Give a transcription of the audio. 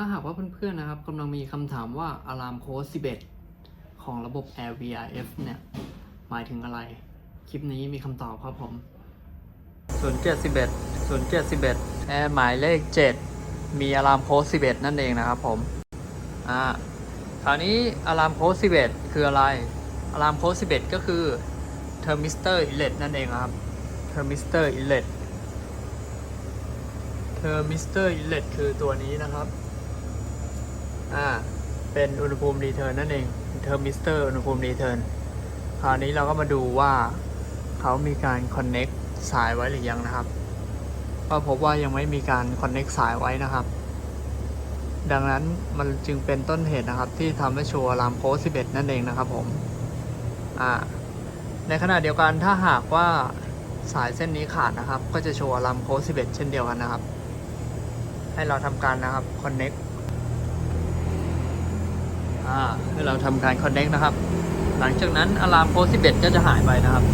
ถ้าหากว่าเพื่อนๆนะครับกำลังมีคำถามว่าอะลามโค้ด11 ของระบบ Air VRF เนี่ย หมายถึงอะไร คลิปนี้มีคำตอบครับผม 071 071 Air หมายเลข 7 มีอะลามโค้ด11 นั่นเองนะครับผม อ่า คราวนี้อะลามโค้ด11 คืออะไร อะลามโค้ด11 ก็คือเทอร์มิสเตอร์อิเลตนั่นเองครับเทอร์มิสเตอร์อิเลตเทอร์มิสเตอร์อิเลตคือตัวนี้นะครับ อ่าเป็นอุณหภูมิรีเทิร์นนั่นเองเทอร์มิสเตอร์อุณหภูมิรีเทิร์นคราวนี้เราก็มาดูว่าเขามีการคอนเน็กสายไว้หรือยังนะครับก็พบว่ายังไม่มีการคอนเน็กสายไว้นะครับ ดังนั้นมันจึงเป็นต้นเหตุนะครับ ที่ทำให้โชว์ลามโค้ด11นั่นเองนะครับผมอ่าในขณะเดียวกันถ้าหากว่าสายเส้นนี้ขาดนะครับ ก็จะโชว์ลามโค้ด11เช่นเดียวกันนะครับ ให้เราทำการนะครับ connect อ่าให้ เราทำการคอนเน็กนะครับ หลังจากนั้นอะลามโค้ด11ก็จะหายไปนะครับ